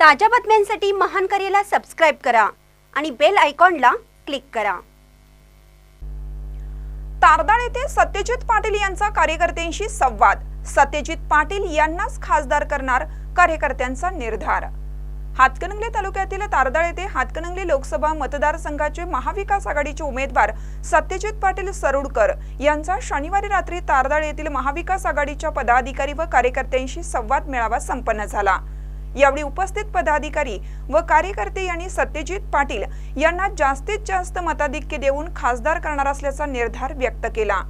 ताज्या बातम्यांसाठी महान करेला सबस्क्राईब करा आणि बेल आयकॉनला क्लिक करा. तारदाळ येथे सत्यजित पाटील यांचा कार्यकर्त्यांशी संवाद. सत्यजित पाटील यांनाच खासदार करणार कार्यकर्त्यांचा निर्धार. हातकणंगले तालुक्यातील तारदाळ येथे हातकणंगले लोकसभा मतदारसंघाचे महाविकास आघाडीचे उमेदवार सत्यजित पाटील सरुडकर यांचा शनिवारी रात्री तारदाळ येथील महाविकास आघाडीच्या पदाधिकारी व कार्यकर्त्यांशी संवाद मेळावा संपन्न झाला. यावेळी उपस्थित पदाधिकारी व कार्यकर्ते यांनी सत्यजित पाटील यांना जास्तीत जास्त मताधिक्य देऊन खासदार करणार असल्याचा निर्धार व्यक्त केला.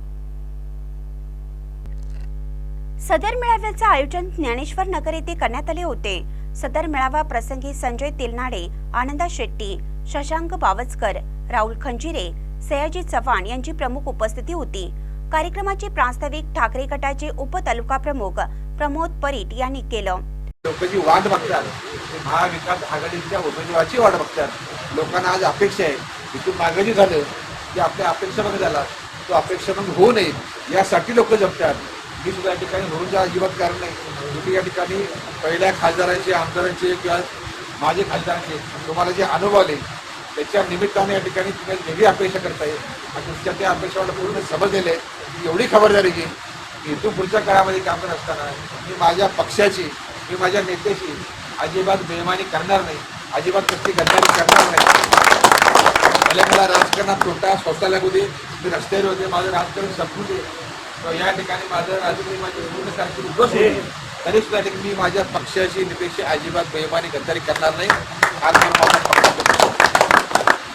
सदर मेळाव्याचे आयोजन ज्ञानेश्वर नगर येथे करण्यात आले होते. सदर मेळावा प्रसंगी संजय तेलनाडे आनंदा शेट्टी शशांक बावचकर राहुल खंजिरे सयाजी चव्हाण यांची प्रमुख उपस्थिती होती. कार्यक्रमाचे प्रास्ताविक ठाकरे गटाचे उपतालुका प्रमुख प्रमोद परीट यांनी केलं. लोकांची वाट बघतात. महाविकास आघाडीच्या उमेदवाराची वाट बघतात. लोकांना आज अपेक्षा आहे. इथून मागणी जे झालं. ते आपल्या अपेक्षा बघ झाला. तो अपेक्षा मग होऊ नये. यासाठी लोक जपतात. मी सुद्धा या ठिकाणी म्हणून अजिबात कारण नाही. तुम्ही या ठिकाणी पहिल्या खासदारांचे आमदारांचे किंवा माझे खासदारांचे तुम्हाला जे अनुभव आले त्याच्या निमित्ताने या ठिकाणी तुम्ही वेगळी अपेक्षा करताय. आणि तुमच्या त्या अपेक्षाला पूर्ण समजलेले आहे. एवढी खबरदारी घे की इथून पुढच्या काळामध्ये काम करत असताना मी माझ्या पक्षाची मी माझ्या नेत्याशी अजिबात बेमानी करणार नाही. अजिबात कसली गद्दारी करणार नाही. भले मला राजकारणात तोटा स्वतः लागू दे मी रस्त्यावर होते माझं राजकारण संपू दे. तर या ठिकाणी माझं राजकीय माझी पूर्ण कारकीर्द उद्ध्वस्त तरी सुद्धा ठिकाणी मी माझ्या पक्षाची निपेक्षी अजिबात बेमानी गद्दारी करणार नाही. आज मी माझा पक्ष.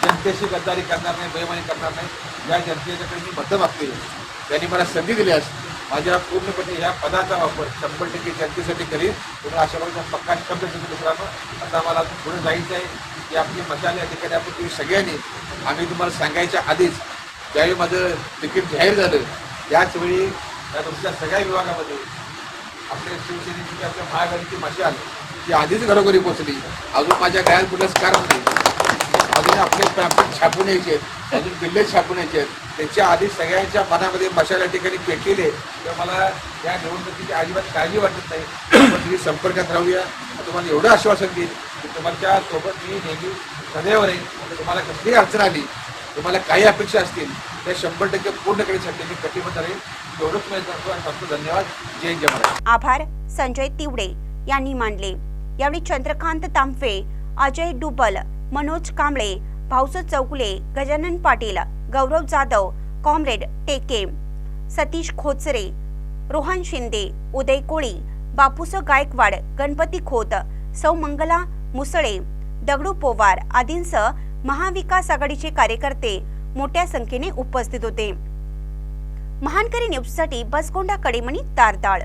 जनतेशी गद्दारी करणार नाही बेमानी करणार नाही. या जनतेच्याकडे मी मतं मागते त्यांनी मला संधी दिल्यास माझ्या पूर्णपणे या पदाचा वापर शंभर टक्के जनतेसाठी करीन. तुम्ही अशा प्रकारचा पक्का शब्द देतो मित्रांनो आता मला पुढे जायचं आहे. की आपली मशाल या ठिकाणी आपण तुम्ही सगळ्यांनी आम्ही तुम्हाला सांगायच्या आधीच ज्यावेळी माझं तिकीट जाहीर झालं त्याच वेळी या तुमच्या सगळ्या विभागामध्ये आपल्या शिवसेनेची आपल्या महाआघाडीची मशाल ती आधीच घरोघरी पोहोचली. अजून माझ्या गायन कुठलंच कारण नाही अजून आपले पॅम्पलेट छापून यायचे अजून बिल्ले छापून यायचे. त्याच्या आधी सगळ्यांच्या मनामध्ये मशाला ठिकाणी पेटलेले. तर मला या निवडणुकीची अजिबात काळजी वाटत नाही. आपण तुम्ही संपर्कात राहूया. तुम्हाला एवढं आश्वासन देईल की तुम्हाला सोबत मी नेहमी सदैव राहील तुम्हाला कसलीही अडचण आली तुम्हाला काही अपेक्षा असतील त्या शंभर टक्के पूर्ण करण्यासाठी मी कटिबद्ध राहील एवढंच मी सांगतो आणि सांगतो धन्यवाद. जय जय महाराज आभार संजय तिवडे यांनी मानले. यावेळी चंद्रकांत तांफे अजय डुबल मनोज कांबळे भाऊसाहेब चौगुले गजानन पाटील गौरव जाधव कॉम्रेड टेके सतीश खोचरे रोहन शिंदे उदय कोळी बापूस गायकवाड गणपती खोत सौ मंगला मुसळे दगडू पोवार आदींसह महाविकास आघाडीचे कार्यकर्ते मोठ्या संख्येने उपस्थित होते. महानकरी न्यूजसाठी बसगोंडा कडेमणी तारदाळ.